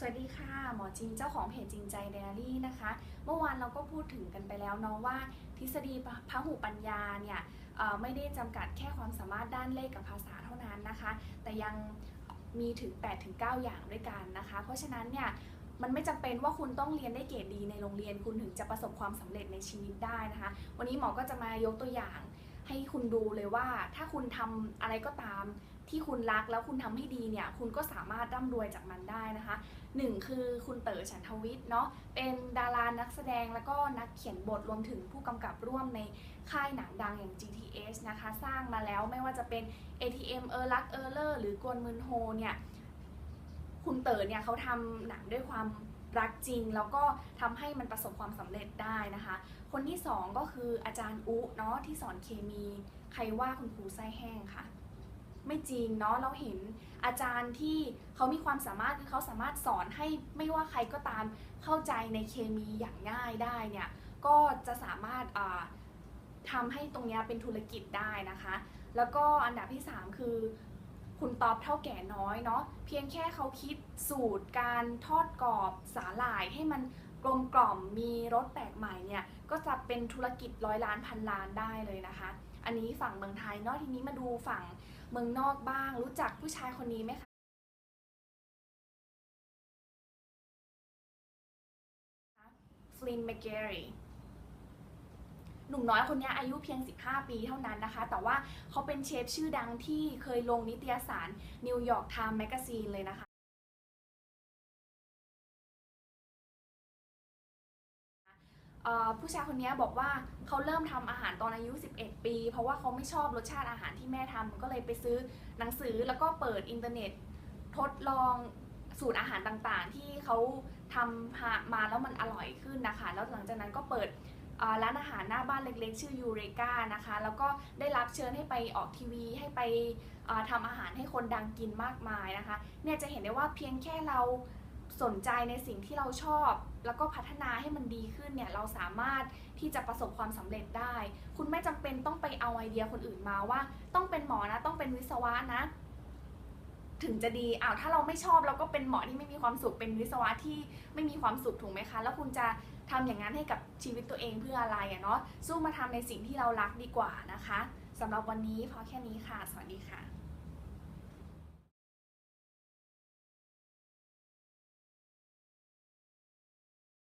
สวัสดีค่ะ หมอจินเจ้าของเพจจริงใจไดอารี่นะคะ เมื่อวานเราก็พูดถึงกันไปแล้วเนาะว่า ทฤษฎีพหูปัญญาเนี่ยไม่ได้จำกัดแค่ความสามารถด้านเลขกับภาษาเท่านั้นนะคะ แต่ยังมีถึง8-9อย่างด้วยกันนะคะ เพราะฉะนั้นเนี่ยมันไม่จำเป็นว่าคุณต้องเรียนได้เกรดดีในโรงเรียนคุณถึงจะประสบความสำเร็จในชีวิตได้นะคะ วันนี้หมอก็จะมายกตัวอย่าง ให้คุณดูเลยว่าถ้าคุณทำอะไรก็ตามที่คุณรักแล้วคุณทำให้ดีเนี่ย คุณก็สามารถร่ำรวยจากมันได้นะคะหนึ่งคือคุณเต๋อฉันทวิทย์เนาะเป็นดารานักแสดงแล้วก็นักเขียนบทรวมถึงผู้กำกับร่วมในค่ายหนังดังอย่าง GTH นะคะ สร้างมาแล้วไม่ว่าจะเป็น ATM เออรักเออเลอร์หรือกวนมืนโฮเนี่ย คุณเต๋อเนี่ยเขาทำหนังด้วยความ รักจริงแล้วก็ทำให้มันประสบความสำเร็จได้นะคะ คนที่สองก็คืออาจารย์อุเนาะที่สอนเคมี ใครว่าคุณครูไส้แห้งค่ะ ไม่จริงเนาะเราเห็นอาจารย์ที่เขามีความสามารถคือเขาสามารถสอนให้ไม่ว่าใครก็ตามเข้าใจในเคมีอย่างง่ายได้เนี่ยก็จะสามารถอ่าทำให้ตรงเนี้ยเป็นธุรกิจได้นะคะ แล้วก็อันดับที่ 3 คือ คุณตอบเท่าแก่น้อยเนาะเพียงแค่เขาคิดสูตรการทอดกรอบสาหร่ายให้มันกลมกล่อมมีรสแปลกใหม่เนี่ยก็จะเป็นธุรกิจร้อยล้านพันล้านได้เลยนะคะ อันนี้ฝั่งเมืองไทยเนาะทีนี้มาดูฝั่งเมืองนอกบ้าง รู้จักผู้ชายคนนี้ไหมคะฟลินแมกเกอรี หนุ่มน้อยคนนี้อายุเพียง 15 ปีเท่านั้นนะคะ แต่ว่าเขาเป็นเชฟชื่อดังที่เคยลงนิตยสารนิวยอร์กไทม์แมกซีนเลยนะคะผู้ชายคนนี้บอกว่าเขาเริ่มทำอาหารตอนอายุ 11 ปี เพราะว่าเขาไม่ชอบรสชาติอาหารที่แม่ทำก็เลยไปซื้อหนังสือแล้วก็เปิดอินเทอร์เน็ต ทดลองสูตรอาหารต่างๆ ที่เขาทำมาแล้วมันอร่อยขึ้นนะคะ แล้วหลังจากนั้นก็เปิด ร้านอาหารหน้าบ้านเล็กๆ ชื่อยูเรกานะคะ แล้วก็ได้รับเชิญให้ไปออกทีวี ให้ไปเอ่อทำอาหารให้คนดังกินมากมายนะคะ เนี่ยจะเห็นได้ว่าเพียงแค่เราสนใจในสิ่งที่เราชอบ แล้วก็พัฒนาให้มันดีขึ้นเนี่ยเราสามารถที่จะประสบความสำเร็จได้ คุณไม่จำเป็นต้องไปเอาไอเดียคนอื่นมาว่า ต้องเป็นหมอนะต้องเป็นวิศวะนะ ถึงจะดีอ้าวถ้าเราไม่ชอบเราก็เป็นหมอที่ไม่มีความสุขเป็นวิศวะที่ไม่มีความสุขถูกไหมคะ แล้วคุณจะทำอย่างนั้นให้กับชีวิตตัวเองเพื่ออะไรอะเนาะสู้มาทำในสิ่งที่เรารักดีกว่านะคะสำหรับวันนี้พอแค่นี้ค่ะ สวัสดีค่ะ